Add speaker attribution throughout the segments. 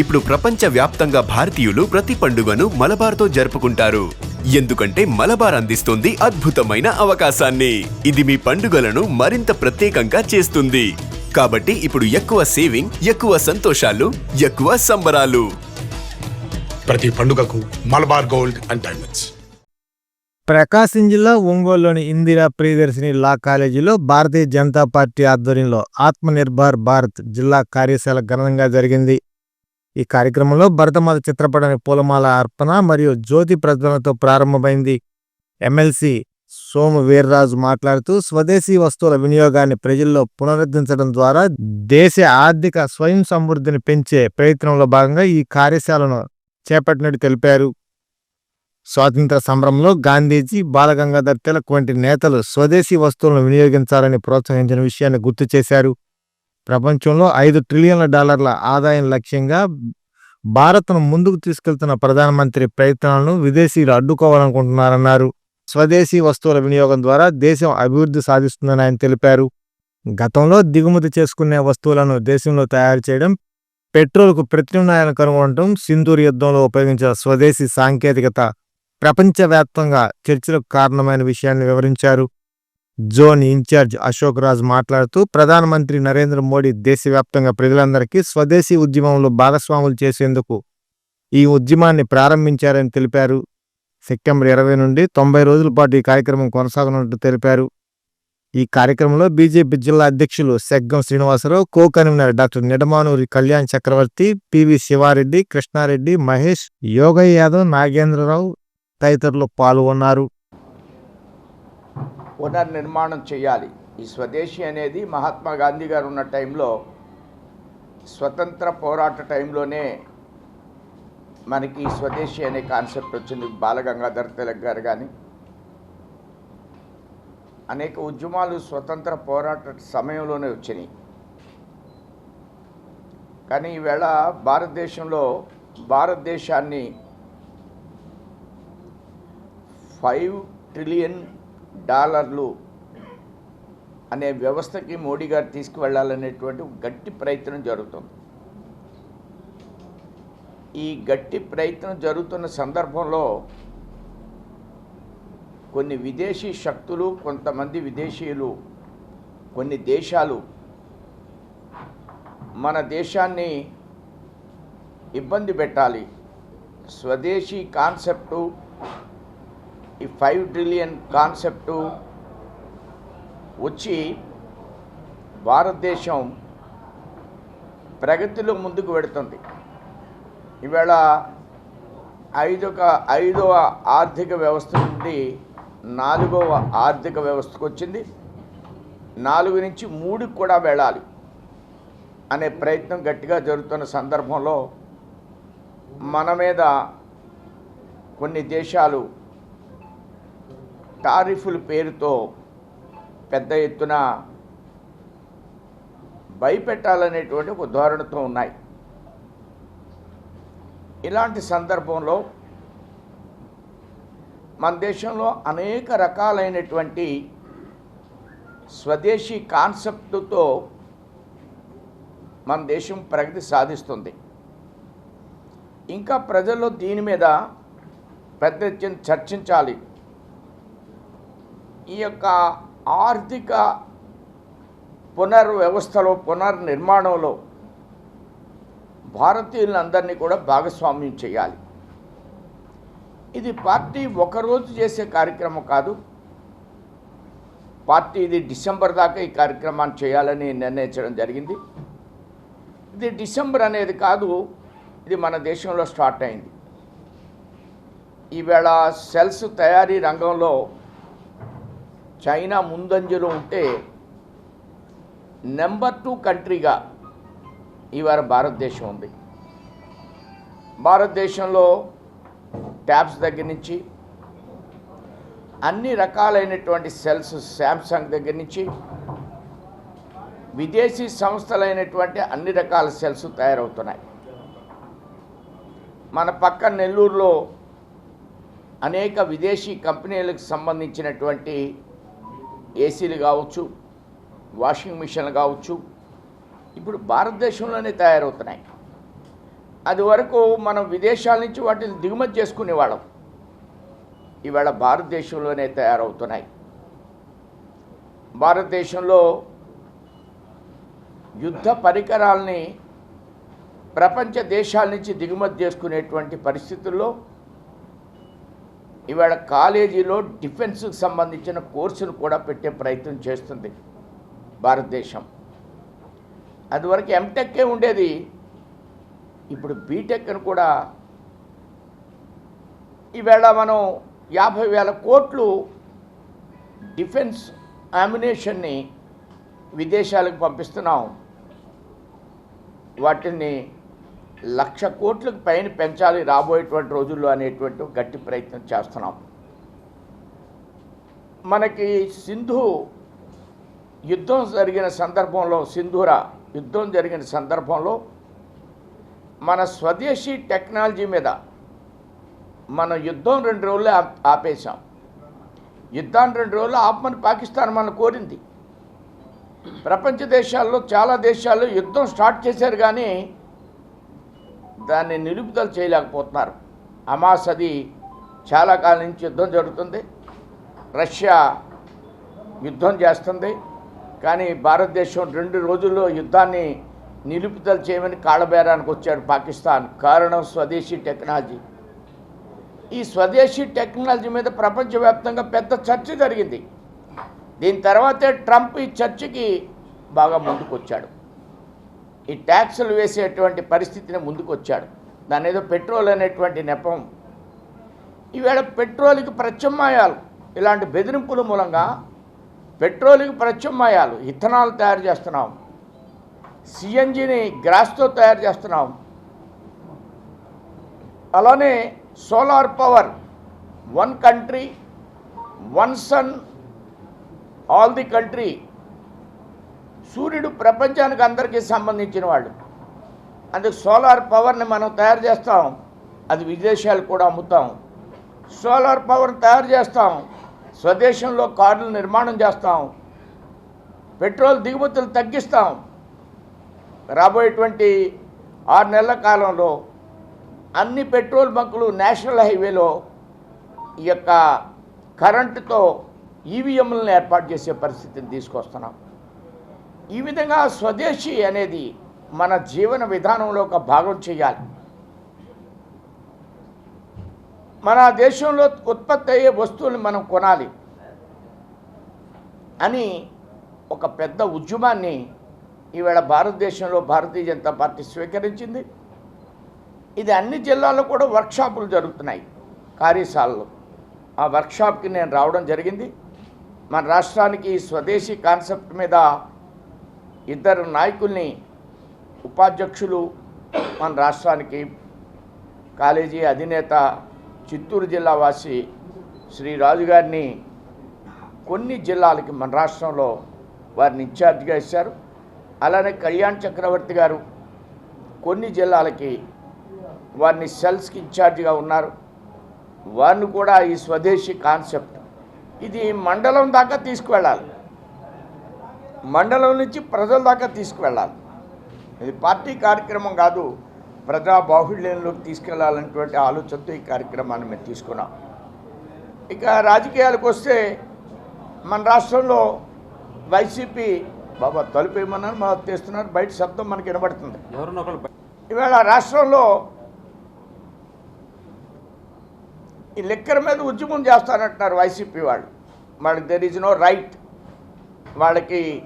Speaker 1: ఇప్పుడు ప్రపంచ వ్యాప్తంగా భారతీయులు ప్రతి పండుగను మలబార్తో జరుపుకుంటారు. ఎందుకంటే మలబార్ అందిస్తుంది అద్భుతమైన అవకాశాన్ని. ఇది మీ పండుగలను మరింత ప్రత్యేకంగా చేస్తుంది. కాబట్టి ఇప్పుడు ఎక్కువ సేవింగ్ ఎక్కువ సంతోషాలు ఎక్కువ సంబరాలు.
Speaker 2: ప్రతి పండుగకు Malabar gold and diamonds.
Speaker 3: Prakasam జిల్లా ఒంగోలులోని ఇందిరా ప్రియదర్శిని లా కాలేజీలో భారతీయ జనతా పార్టీ ఆధ్వర్యంలో ఆత్మనిర్భర్ భారత్ జిల్లా కార్యశాల ఘనంగా జరిగింది. ఈ కార్యక్రమంలో భరతమాత చిత్రపటానికి పూలమాల అర్పణ మరియు జ్యోతి ప్రజ్వలనతో ప్రారంభమైంది. ఎమ్మెల్సీ సోము వీర్రాజు మాట్లాడుతూ స్వదేశీ వస్తువుల వినియోగాన్ని ప్రజల్లో పునరుద్ధరించడం ద్వారా దేశ ఆర్థిక స్వయం సమృద్ధిని పెంచే ప్రయత్నంలో భాగంగా ఈ కార్యశాలను చేపట్టినట్టు తెలిపారు. స్వాతంత్ర సంబరంలో గాంధీజీ బాలగంగాధర్ తిలక్ వంటి నేతలు స్వదేశీ వస్తువులను వినియోగించాలని ప్రోత్సహించిన విషయాన్ని గుర్తు చేశారు. ప్రపంచంలో ఐదు ట్రిలియన్ల డాలర్ల ఆదాయం లక్ష్యంగా భారత్ను ముందుకు తీసుకెళ్తున్న ప్రధానమంత్రి ప్రయత్నాలను విదేశీయులు అడ్డుకోవాలనుకుంటున్నారన్నారు. స్వదేశీ వస్తువుల వినియోగం ద్వారా దేశం అభివృద్ధి సాధిస్తుందని ఆయన తెలిపారు. గతంలో దిగుమతి చేసుకునే వస్తువులను దేశంలో తయారు చేయడం పెట్రోల్కు ప్రత్యామ్నాయాలను కనుగొనడం సింధూర్ యుద్ధంలో ఉపయోగించిన స్వదేశీ సాంకేతికత ప్రపంచవ్యాప్తంగా చర్చలకు కారణమైన విషయాన్ని వివరించారు. జోన్ ఇన్ఛార్జ్ అశోక్ రాజ్ మాట్లాడుతూ ప్రధానమంత్రి నరేంద్ర మోడీ దేశవ్యాప్తంగా ప్రజలందరికీ స్వదేశీ ఉద్యమంలో భాగస్వాములు చేసేందుకు ఈ ఉద్యమాన్ని ప్రారంభించారని తెలిపారు. సెప్టెంబర్ ఇరవై నుండి తొంభై రోజుల పాటు ఈ కార్యక్రమం కొనసాగనున్నట్టు తెలిపారు. ఈ కార్యక్రమంలో బీజేపీ జిల్లా అధ్యక్షులు Seggam Srinivasarao co convener doctor Nidamanuri Kalyan Chakravarthi PV Sivareddy Krishnareddy Mahesh Yogaiah Yadav Nagendrarao తదితరులు పాల్గొన్నారు.
Speaker 4: పునర్నిర్మాణం చేయాలి. ఈ స్వదేశీ అనేది మహాత్మా గాంధీ గారు ఉన్న టైంలో స్వతంత్ర పోరాట టైంలోనే మనకి ఈ స్వదేశీ అనే కాన్సెప్ట్ వచ్చింది. బాలగంగాధర్ తిలక్ గారు కానీ అనేక ఉద్యమాలు స్వతంత్ర పోరాట సమయంలోనే వచ్చినాయి. కానీ ఈవేళ భారతదేశంలో భారతదేశాన్ని ఫైవ్ ట్రిలియన్ డాలర్లు అనే వ్యవస్థకి మోడీ గారు తీసుకువెళ్ళాలనేటువంటి గట్టి ప్రయత్నం జరుగుతుంది. ఈ గట్టి ప్రయత్నం జరుగుతున్న సందర్భంలో కొన్ని విదేశీ శక్తులు కొంతమంది విదేశీయులు కొన్ని దేశాలు మన దేశాన్ని ఇబ్బంది పెట్టాలి. స్వదేశీ కాన్సెప్టు ఈ ఫైవ్ ట్రిలియన్ కాన్సెప్టు వచ్చి భారతదేశం ప్రగతిలో ముందుకు వెడుతుంది. ఈవేళ ఐదొక ఐదవ ఆర్థిక వ్యవస్థ నుండి నాలుగవ ఆర్థిక వ్యవస్థకు వచ్చింది. నాలుగు నుంచి మూడుకి కూడా వెళ్ళాలి అనే ప్రయత్నం గట్టిగా జరుగుతున్న సందర్భంలో మన మీద కొన్ని దేశాలు టారిఫుల పేరుతో పెద్ద ఎత్తున భయపెట్టాలనేటువంటి ఒక ధోరణితో ఉన్నాయి. ఇలాంటి సందర్భంలో మన దేశంలో అనేక రకాలైనటువంటి స్వదేశీ కాన్సెప్టుతో మన దేశం ప్రగతి సాధిస్తుంది. ఇంకా ప్రజల్లో దీని మీద పెద్ద చర్చించాలి. ఈ యొక్క ఆర్థిక పునర్వ్యవస్థలో పునర్నిర్మాణంలో భారతీయులందరినీ కూడా భాగస్వామ్యం చేయాలి. ఇది పార్టీ ఒకరోజు చేసే కార్యక్రమం కాదు. పార్టీ ఇది డిసెంబర్ దాకా ఈ కార్యక్రమాన్ని చేయాలని నిర్ణయించడం జరిగింది. ఇది డిసెంబర్ అనేది కాదు ఇది మన దేశంలో స్టార్ట్ అయింది. ఈవేళ సెల్స్ తయారీ రంగంలో చైనా ముందంజలో ఉంటే నెంబర్ టూ కంట్రీగా ఇవాళ భారతదేశం ఉంది. భారతదేశంలో ట్యాబ్స్ దగ్గర నుంచి అన్ని రకాలైనటువంటి సెల్స్ శాంసంగ్ దగ్గర నుంచి విదేశీ సంస్థలైనటువంటి అన్ని రకాల సెల్స్ తయారవుతున్నాయి. మన పక్క నెల్లూరులో అనేక విదేశీ కంపెనీలకు సంబంధించినటువంటి ఏసీలు కావచ్చు వాషింగ్ మిషన్లు కావచ్చు ఇప్పుడు భారతదేశంలోనే తయారవుతున్నాయి. అది వరకు మనం విదేశాల నుంచి వాటిని దిగుమతి చేసుకునేవాళ్ళం ఇవాళ భారతదేశంలోనే తయారవుతున్నాయి. భారతదేశంలో యుద్ధ పరికరాల్ని ప్రపంచ దేశాల నుంచి దిగుమతి చేసుకునేటువంటి పరిస్థితుల్లో ఇవాళ కాలేజీలో డిఫెన్స్కి సంబంధించిన కోర్సును కూడా పెట్టే ప్రయత్నం చేస్తుంది భారతదేశం. అదివరకు ఎంటెక్కే ఉండేది. ఇప్పుడు బీటెక్ను కూడా ఈవేళ మనం యాభై వేల కోట్లు డిఫెన్స్ ఆమినేషన్ని విదేశాలకు పంపిస్తున్నాం. వాటిని లక్ష కోట్లకు పైన పెంచాలి రాబోయేటువంటి రోజుల్లో అనేటువంటి గట్టి ప్రయత్నం చేస్తున్నాం. మనకి సింధు యుద్ధం జరిగిన సందర్భంలో సింధూర యుద్ధం జరిగిన సందర్భంలో మన స్వదేశీ టెక్నాలజీ మీద మన యుద్ధం రెండు రోజులు ఆపేశాం. యుద్ధాన్ని రెండు రోజులు ఆపమని పాకిస్తాన్ మనం కోరింది. ప్రపంచ దేశాల్లో చాలా దేశాల్లో యుద్ధం స్టార్ట్ చేశారు కానీ దాన్ని నిలుపుదల చేయలేకపోతున్నారు. హమాస్ అది చాలా కాలం నుంచి యుద్ధం జరుగుతుంది. రష్యా యుద్ధం చేస్తుంది. కానీ భారతదేశం రెండు రోజుల్లో యుద్ధాన్ని నిలుపుదల చేయమని కాళ్ళబేరానికి వచ్చాడు పాకిస్తాన్. కారణం స్వదేశీ టెక్నాలజీ. ఈ స్వదేశీ టెక్నాలజీ మీద ప్రపంచవ్యాప్తంగా పెద్ద చర్చ జరిగింది. దీని తర్వాతే ట్రంప్ ఈ చర్చకి బాగా ముందుకొచ్చాడు. ఈ ట్యాక్సులు వేసేటువంటి పరిస్థితిని ముందుకొచ్చాడు. దాని ఏదో పెట్రోల్ అనేటువంటి నెపం. ఈవేళ పెట్రోల్కి ప్రత్యామ్నాయాలు. ఇలాంటి బెదిరింపుల మూలంగా పెట్రోల్కి ప్రత్యామ్నాయాలు. ఇథనాల్ తయారు చేస్తున్నాం. సిఎన్జిని గ్రాస్తో తయారు చేస్తున్నాం. అలానే solar power. One country one sun all the country. సూర్యుడు ప్రపంచానికి అందరికీ సంబంధించిన వాడు అందుకు సోలార్ పవర్ని మనం తయారు చేస్తాం. అది విదేశాలు కూడా అమ్ముతాం. సోలార్ పవర్ తయారు చేస్తాం. స్వదేశంలో కార్లు నిర్మాణం చేస్తాం. పెట్రోల్ దిగుమతులు తగ్గిస్తాం. రాబోయేటువంటి ఆరు నెలల కాలంలో అన్ని పెట్రోల్ బంకులు నేషనల్ హైవేలో ఈ యొక్క కరెంటుతో ఈవీఎంలను ఏర్పాటు చేసే పరిస్థితిని తీసుకొస్తున్నాం. ఈ విధంగా స్వదేశీ అనేది మన జీవన విధానంలో ఒక భాగం చేయాలి. మన దేశంలో ఉత్పత్తి అయ్యే వస్తువులు మనం కొనాలి అని ఒక పెద్ద ఉద్యమాన్ని ఈవేళ భారతదేశంలో భారతీయ జనతా పార్టీ స్వీకరించింది. ఇది అన్ని జిల్లాల్లో కూడా వర్క్షాపులు జరుగుతున్నాయి కార్యశాలలో. ఆ వర్క్షాప్కి నేను రావడం జరిగింది. మన రాష్ట్రానికి స్వదేశీ కాన్సెప్ట్ మీద ఇద్దరు నాయకుల్ని ఉపాధ్యక్షులు మన రాష్ట్రానికి కాలేజీ అధినేత చిత్తూరు జిల్లా వాసి శ్రీ రాజు గారిని కొన్ని జిల్లాలకి మన రాష్ట్రంలో వారిని ఇన్ఛార్జిగా ఇచ్చారు. అలానే కళ్యాణ్ చక్రవర్తి గారు కొన్ని జిల్లాలకి వారిని సెల్స్కి ఇన్ఛార్జిగా ఉన్నారు. వారిని కూడా ఈ స్వదేశీ కాన్సెప్ట్. ఇది మండలం దాకా తీసుకువెళ్ళాలి. మండలం నుంచి ప్రజల దాకా తీసుకువెళ్ళాలి. ఇది పార్టీ కార్యక్రమం కాదు ప్రజా బాహుళ్యంలోకి తీసుకెళ్ళాలనేటువంటి ఆలోచనతో ఈ కార్యక్రమాన్ని మేము తీసుకున్నాం. ఇక రాజకీయాలకు వస్తే మన రాష్ట్రంలో వైసీపీ బాబా తలుపు ఏమన్నారు? మా తీస్తున్నారు. బయట శబ్దం మనకి వినబడుతుంది. ఇవాళ రాష్ట్రంలో ఈ లెక్కర మీద ఉద్యమం చేస్తానంటున్నారు వైసీపీ వాళ్ళు. వాళ్ళకి దెర్ ఇస్ నో రైట్ వాళ్ళకి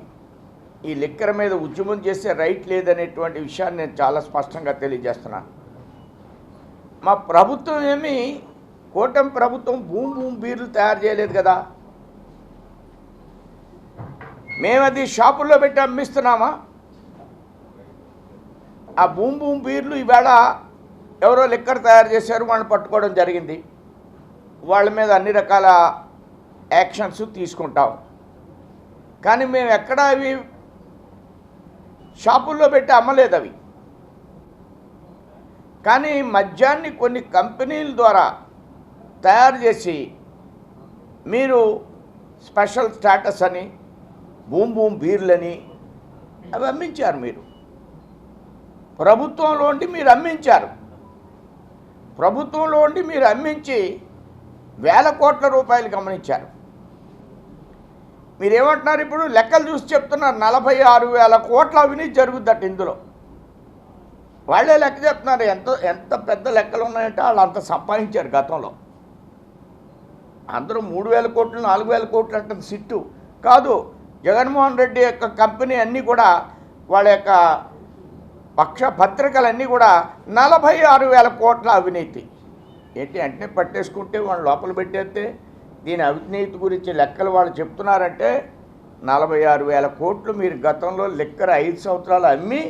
Speaker 4: ఈ లెక్కర మీద ఉద్యమం చేసే రైట్ లేదనేటువంటి విషయాన్ని నేను చాలా స్పష్టంగా తెలియజేస్తున్నాను మా ప్రభుత్వం ఏమి కూటమి ప్రభుత్వం భూమి భూమి బీర్లు తయారు చేయలేదు కదా? మేము అది షాపుల్లో పెట్టి అమ్మిస్తున్నామా? ఆ భూమి భూమి బీర్లు ఈవేళ ఎవరో లిక్కర్ తయారు చేశారు వాళ్ళని పట్టుకోవడం జరిగింది. వాళ్ళ మీద అన్ని రకాల యాక్షన్స్ తీసుకుంటాం. కానీ మేము ఎక్కడ అవి షాపుల్లో పెట్టి అమ్మలేదు అవి. కానీ మద్యాన్ని కొన్ని కంపెనీల ద్వారా తయారు చేసి మీరు స్పెషల్ స్టాటస్ అని బూమ్ బూమ్ బీర్లని అవి అమ్మించారు మీరు. ప్రభుత్వంలో ఉండి మీరు అమ్మించారు. ప్రభుత్వంలో ఉండి మీరు అమ్మించి వేల కోట్ల రూపాయలు గమనించారు. మీరేమంటున్నారు ఇప్పుడు? లెక్కలు చూసి చెప్తున్నారు. నలభై ఆరు వేల కోట్ల అవినీతి జరుగుద్దట ఇందులో. వాళ్ళే లెక్క చెప్తున్నారు. ఎంత ఎంత పెద్ద లెక్కలు ఉన్నాయంటే వాళ్ళు అంత సంపాదించారు గతంలో. అందరూ మూడు వేల కోట్లు నాలుగు వేల కోట్లు అంటే సిట్టు. కాదు జగన్మోహన్ రెడ్డి యొక్క కంపెనీ అన్నీ కూడా వాళ్ళ యొక్క పక్ష పత్రికలన్నీ కూడా నలభై ఆరు వేల కోట్ల అవినీతి. ఏంటి? వెంటనే పట్టేసుకుంటే వాళ్ళు లోపల పెట్టేస్తే దీని అవినీతి గురించి లెక్కలు వాళ్ళు చెప్తున్నారంటే నలభై ఆరు వేల కోట్లు మీరు గతంలో లెక్కర ఐదు సంవత్సరాలు అమ్మి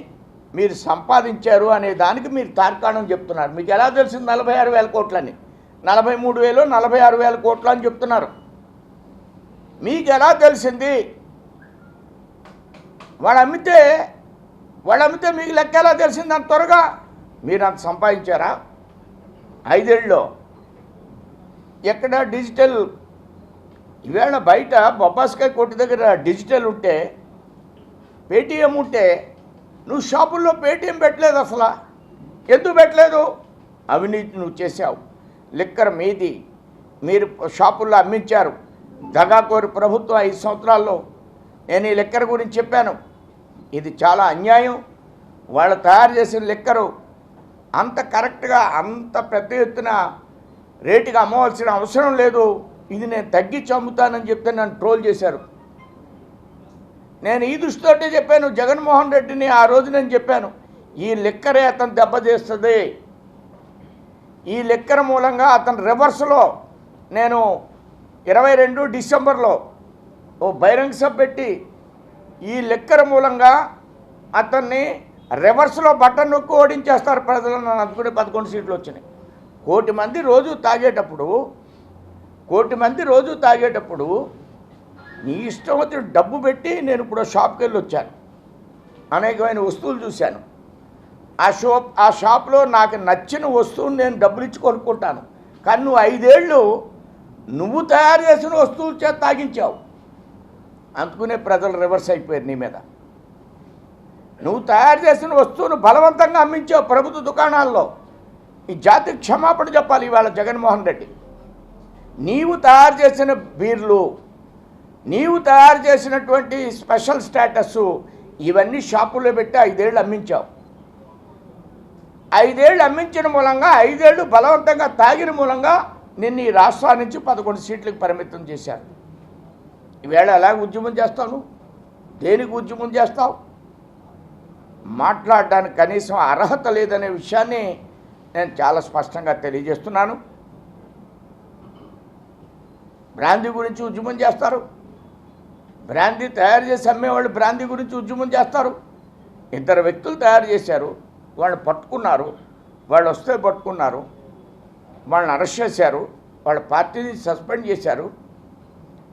Speaker 4: మీరు సంపాదించారు అనే దానికి మీరు తార్కాణం చెప్తున్నారు. మీకు ఎలా తెలిసింది నలభై ఆరు వేల కోట్లని? నలభై మూడు వేలు నలభై ఆరు వేల కోట్లు అని చెప్తున్నారు. మీకు ఎలా తెలిసింది? వాడు అమ్మితే వాడు అమ్మితే మీకు లెక్క ఎలా తెలిసింది అంత త్వరగా? మీరు అంత సంపాదించారా? ఐదేళ్ళలో ఎక్కడ? డిజిటల్ ఈవేళ బయట బొబ్బాస్కాయ కొట్టు దగ్గర డిజిటల్ ఉంటే పేటీఎం ఉంటే నువ్వు షాపుల్లో పేటీఎం పెట్టలేదు అసలు. ఎందుకు పెట్టలేదు? అవినీతి నువ్వు చేశావు. లిక్కర్ మీది. మీరు షాపుల్లో అమ్మించారు. దగాకోరి ప్రభుత్వం ఐదు సంవత్సరాల్లో నేను ఈ లిక్కర్ గురించి చెప్పాను. ఇది చాలా అన్యాయం. వాళ్ళు తయారు చేసిన లిక్కరు అంత కరెక్ట్గా అంత పెద్ద ఎత్తున రేటుగా అమ్మవలసిన అవసరం లేదు. ఇది నేను తగ్గించి అమ్ముతానని చెప్తే నన్ను ట్రోల్ చేశారు. నేను ఈ దృష్టితోటే చెప్పాను జగన్మోహన్ రెడ్డిని ఆ రోజు నేను చెప్పాను ఈ లిక్కరే అతను దెబ్బతీస్తుంది. ఈ లిక్కర్ మూలంగా అతను రివర్స్లో నేను ఇరవై రెండు డిసెంబర్లో ఓ బహిరంగ సభ పెట్టి ఈ లిక్కర్ మూలంగా అతన్ని రివర్స్లో బటన్ నొక్కి ఓడించేస్తారు ప్రజలు నన్ను అందుకునే పదకొండు సీట్లు వచ్చినాయి. కోటి మంది రోజు తాగేటప్పుడు కోటి మంది రోజు తాగేటప్పుడు నీ ఇష్టం వచ్చిన డబ్బు పెట్టి నేను ఇప్పుడు షాప్కి వెళ్ళి వచ్చాను. అనేకమైన వస్తువులు చూశాను. ఆ షాప్ ఆ షాప్లో నాకు నచ్చిన వస్తువుని నేను డబ్బులు ఇచ్చి కొనుక్కుంటాను. కానీ నువ్వు ఐదేళ్ళు నువ్వు తయారు చేసిన వస్తువులు చేత తాగించావు. అందుకునే ప్రజలు రివర్స్ అయిపోయారు నీ మీద. నువ్వు తయారు చేసిన వస్తువును బలవంతంగా అమ్మించావు ప్రభుత్వ దుకాణాల్లో. ఈ జాతికి క్షమాపణ చెప్పాలి ఇవాళ జగన్మోహన్ రెడ్డి. నీవు తయారు చేసిన బీర్లు నీవు తయారు చేసినటువంటి స్పెషల్ స్టేటస్ ఇవన్నీ షాపుల్లో పెట్టి ఐదేళ్ళు అమ్మించావు. ఐదేళ్ళు అమ్మించిన మూలంగా ఐదేళ్ళు బలవంతంగా తాగిన మూలంగా నిన్ను ఈ రాష్ట్రాల నుంచి పదకొండు సీట్లకు పరిమితం చేశారు. ఈవేళ ఎలాగ ఉద్యమం చేస్తావు దేనికి ఉద్యమం చేస్తావు? మాట్లాడడానికి కనీసం అర్హత లేదనే విషయాన్ని నేను చాలా స్పష్టంగా తెలియజేస్తున్నాను. బ్రాందీ గురించి ఉద్యమం చేస్తారు. బ్రాందీ తయారు చేసి అమ్మేవాళ్ళు బ్రాందీ గురించి ఉద్యమం చేస్తారు. ఇద్దరు వ్యక్తులు తయారు చేశారు. వాళ్ళు పట్టుకున్నారు. వాళ్ళు వస్తే పట్టుకున్నారు. వాళ్ళని అరెస్ట్ చేశారు. వాళ్ళ పార్టీని సస్పెండ్ చేశారు.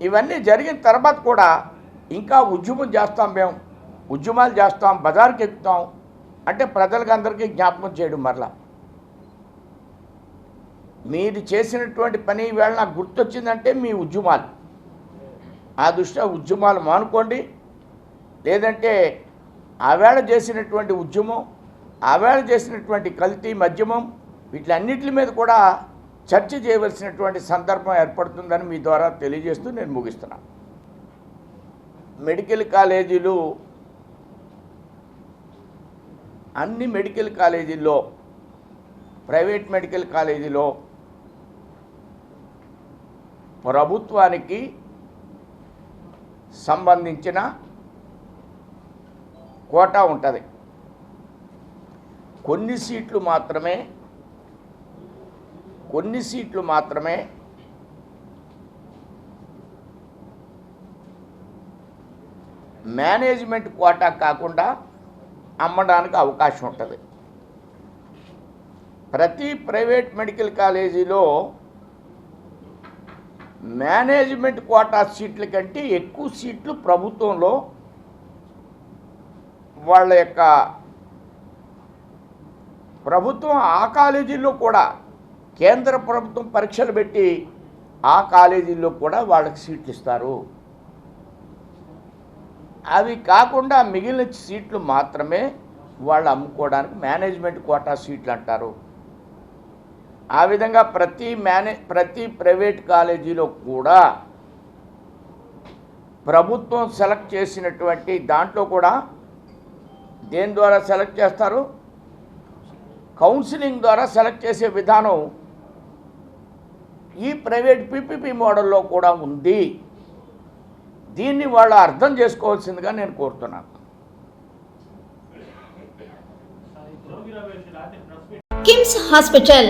Speaker 4: ఇవన్నీ జరిగిన తర్వాత కూడా ఇంకా ఉద్యమం చేస్తాం మేము. ఉద్యమాలు చేస్తాం బజార్కి ఎక్కుతాం అంటే ప్రజలకు అందరికీ జ్ఞాపకం చేయడం మరలా. మీరు చేసినటువంటి పని ఈవేళ నాకు గుర్తొచ్చిందంటే మీ ఉద్యమాలు. ఆ దృష్ట్యా ఉద్యమాలు మానుకోండి. లేదంటే ఆవేళ చేసినటువంటి ఉద్యమం ఆవేళ చేసినటువంటి కల్తీ మద్యమం వీటిలన్నింటి మీద కూడా చర్చ చేయవలసినటువంటి సందర్భం ఏర్పడుతుందని మీ ద్వారా తెలియజేస్తూ నేను ముగిస్తున్నాను మెడికల్ కాలేజీలు అన్ని మెడికల్ కాలేజీల్లో ప్రైవేట్ మెడికల్ కాలేజీలో ప్రభుత్వానికి సంబంధించిన కోటా ఉంటుంది. కొన్ని సీట్లు మాత్రమే కొన్ని సీట్లు మాత్రమే మేనేజ్మెంట్ కోటా కాకుండా అమ్మడానికి అవకాశం ఉంటుంది. ప్రతి ప్రైవేట్ మెడికల్ కాలేజీలో మేనేజ్మెంట్ కోటా సీట్ల కంటే ఎక్కువ సీట్లు ప్రభుత్వంలో వాళ్ళ యొక్క ప్రభుత్వం ఆ కాలేజీల్లో కూడా కేంద్ర ప్రభుత్వం పరీక్షలు పెట్టి ఆ కాలేజీల్లో కూడా వాళ్ళకి సీట్లు ఇస్తారు. అవి కాకుండా మిగిలిన సీట్లు మాత్రమే వాళ్ళు అమ్ముకోవడానికి మేనేజ్మెంట్ కోటా సీట్లు అంటారు. ఆ విధంగా ప్రతి మేనే ప్రతి ప్రైవేట్ కాలేజీలో కూడా ప్రభుత్వం సెలెక్ట్ చేసినటువంటి దాంట్లో కూడా దేని ద్వారా సెలెక్ట్ చేస్తారు? కౌన్సిలింగ్ ద్వారా సెలెక్ట్ చేసే విధానం ఈ ప్రైవేట్ పీపీపీ మోడల్లో కూడా ఉంది. దీన్ని వాళ్ళు అర్థం చేసుకోవాల్సిందిగా నేను కోరుతున్నాను.
Speaker 5: KIMS hospital